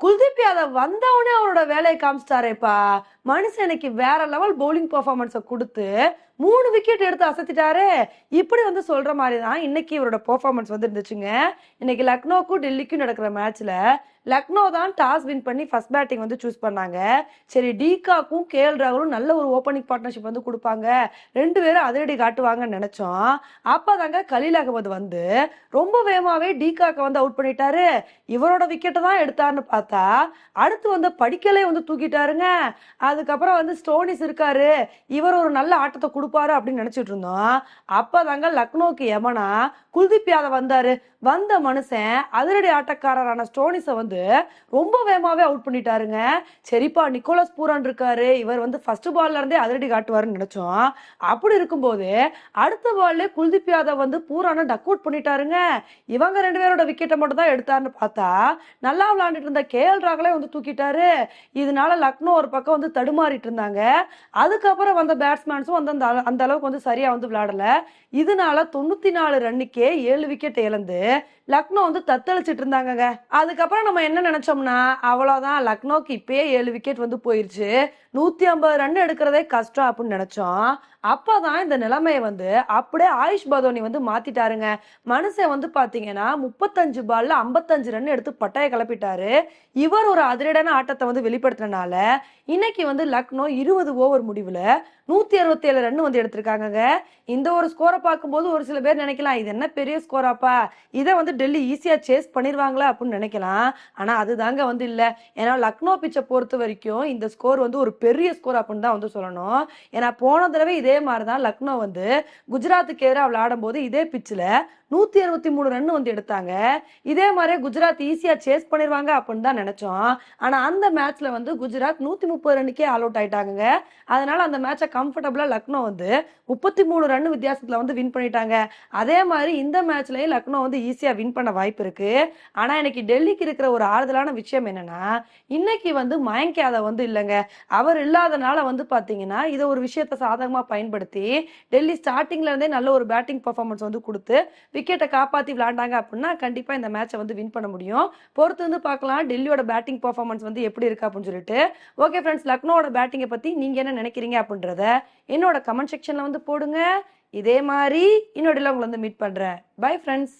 குல்தீப் யாதவ் வந்தவனே அவரோட வேலையை காமிச்சிட்டாரேப்பா. மனுஷன் இன்னைக்கு வேற லெவல் பவுலிங் பர்ஃபார்மன்ஸை கொடுத்து மூணு விக்கெட் எடுத்து அசத்திட்டாரு. இப்படி வந்து சொல்ற மாதிரி தான் இன்னைக்கு இவரோட பர்ஃபார்மன்ஸ் வந்து இருந்துச்சுங்க இன்னைக்கு லக்னோக்கும் டெல்லிக்கும் நடக்கிற மேட்ச்ல லக்னோ தான் டாஸ் வின் பண்ணி ஃபர்ஸ்ட் பேட்டிங் வந்து சூஸ் பண்ணாங்க. சரி டீகாக்கும் கேஎல் ராகுலும் நல்ல ஒரு ஓப்பனிங் பார்ட்னர்ஷிப் வந்து கொடுப்பாங்க. ரெண்டு பேரும் அதிரடி காட்டுவாங்கன்னு நினைச்சோம். அப்பதாங்க கலீல் அகமது வந்து ரொம்ப வேகமாகவே டீகாக்க வந்து அவுட் பண்ணிட்டாரு. இவரோட விக்கெட்டை தான் எடுத்தாருன்னு பார்த்தா அடுத்து வந்து படிக்கலே வந்து தூக்கிட்டாருங்க. அது அதுக்கப்புறம் வந்து ஸ்டோனிஸ் இருக்காரு இவர் ஒரு நல்ல ஆட்டத்தை கொடுப்பாரு அப்படின்னு நினைச்சிட்டு இருந்தோம். அப்பதாங்க லக்னோக்கு எமனா குல்தீப் யாதவ் வந்தாரு. வந்த மனுஷன் அதிரடி ஆட்டக்காரரான ஸ்டோனிஸை வந்து ரொம்ப வேகமாவே அவுட் பண்ணிட்டாருங்க. சரிப்பா நிக்கோலஸ் பூரான் இருக்காரு. இவர் வந்து ஃபர்ஸ்ட் பால்ல இருந்தே அதிரடி காட்டுவாருன்னு நினைச்சோம். அப்படி இருக்கும்போது அடுத்த பால்ல குல்தீப் யாதவ் வந்து பூரான டக் அவுட் பண்ணிட்டாருங்க. இவங்க ரெண்டு பேரோட விக்கெட்டை மட்டும் தான் எடுத்தாருன்னு பார்த்தா நல்லா விளையாண்டுட்டு இருந்த கேஎல் ராகலே வந்து தூக்கிட்டாரு. இதனால லக்னோ ஒரு பக்கம் வந்து தடுமாறிட்டு இருந்தாங்க அதுக்கப்புறம் வந்த பேட்ஸ்மேன்ஸும் வந்து அந்த அந்த அளவுக்கு வந்து சரியா வந்து விளையாடல. இதனால தொண்ணூத்தி நாலு ரன்னுக்கே ஏழு விக்கெட் இழந்து லக்னோ வந்து தத்தளிச்சிட்டு இருந்தாங்கங்க அதுக்கப்புறம் நம்ம என்ன நினைச்சோம்னா அவ்வளவுதான் லக்னோக்கு இப்பயே ஏழு விக்கெட் வந்து போயிருச்சு. நூத்தி ஐம்பது ரன் எடுக்கிறதே கஷ்டம் அப்படின்னு நினைச்சோம். அப்பதான் இந்த நிலைமையை வந்து அப்படியே ஆயுஷ் பதோனி வந்து மாத்திட்டாருங்க. மனுஷன் வந்து பாத்தீங்கன்னா முப்பத்தஞ்சு பால்ல ஐம்பத்தஞ்சு ரன் எடுத்து பட்டையை கிளப்பிட்டாரு. இவர் ஒரு அதிரடான ஆட்டத்தை வந்து வெளிப்படுத்தினால இன்னைக்கு வந்து லக்னோ இருபது ஓவர் முடிவுல நூற்றி அறுபத்தி ஏழு ரன் வந்து எடுத்திருக்காங்கங்க. இந்த ஒரு ஸ்கோரை பார்க்கும்போது ஒரு சில பேர் நினைக்கலாம் இது என்ன பெரிய ஸ்கோராப்பா இதை வந்து டெல்லி ஈஸியாக சேஸ் பண்ணிருவாங்களா அப்படின்னு நினைக்கலாம். ஆனா அதுதாங்க வந்து இல்லை. ஏன்னா லக்னோ பிச்சை பொறுத்த வரைக்கும் இந்த ஸ்கோர் வந்து ஒரு பெரிய ஸ்கோர் அப்படின்னு தான் வந்து சொல்லணும். ஏன்னா போன தடவை இதே மாதிரி தான் லக்னோ வந்து குஜராத்துக்கு எதிராக விளையாடும் போது இதே பிச்சில் நூற்றி அறுபத்தி மூணு ரன் வந்து எடுத்தாங்க. இதே மாதிரியே குஜராத் ஈஸியாக சேஸ் பண்ணிருவாங்க அப்படின்னு தான் நினைச்சோம். ஆனா அந்த மேட்ச்சில் வந்து குஜராத் நூற்றி முப்பது ரன்னுக்கே ஆல் அவுட் ஆயிட்டாங்க அதனால அந்த மேட்சை கம்ஃபர்டபுளாக லக்னோ வந்து முப்பத்தி மூணு ரன் வித்தியாசத்தில் வந்து வின் பண்ணிட்டாங்க. அதே மாதிரி இந்த மேட்ச்லயும் லக்னோ வந்து ஈஸியாக வின் பண்ண வாய்ப்பு இருக்கு. ஆனா இன்னைக்கு டெல்லிக்கு இருக்கிற ஒரு ஆறுதலான விஷயம் என்னன்னா இன்னைக்கு வந்து மயங்க் யாதவ் வந்து இல்லைங்க. அவர் இல்லாதனால வந்து பார்த்தீங்கன்னா இதை ஒரு விஷயத்த சாதகமாக பயன்படுத்தி டெல்லி ஸ்டார்டிங்ல இருந்தே நல்ல ஒரு பேட்டிங் பர்ஃபார்மன்ஸ் வந்து கொடுத்து விக்கெட்டை காப்பாற்றி விளாண்டாங்க அப்படின்னா கண்டிப்பாக இந்த மேட்சை வந்து வின் பண்ண முடியும். பொறுத்து வந்து பார்க்கலாம் டெல்லியோட பேட்டிங் பர்ஃபார்மன்ஸ் வந்து எப்படி இருக்கு அப்படின்னு சொல்லிட்டு. ஓகே ஃப்ரெண்ட்ஸ் லக்னோட பேட்டிங்கை பத்தி நீங்க என்ன நினைக்கிறீங்க அப்படின்றத என்னோட கமெண்ட் செக்ஷனில் வந்து போடுங்க. இதே மாதிரி இன்னொடையில் உங்களை வந்து மீட் பண்றேன். Bye friends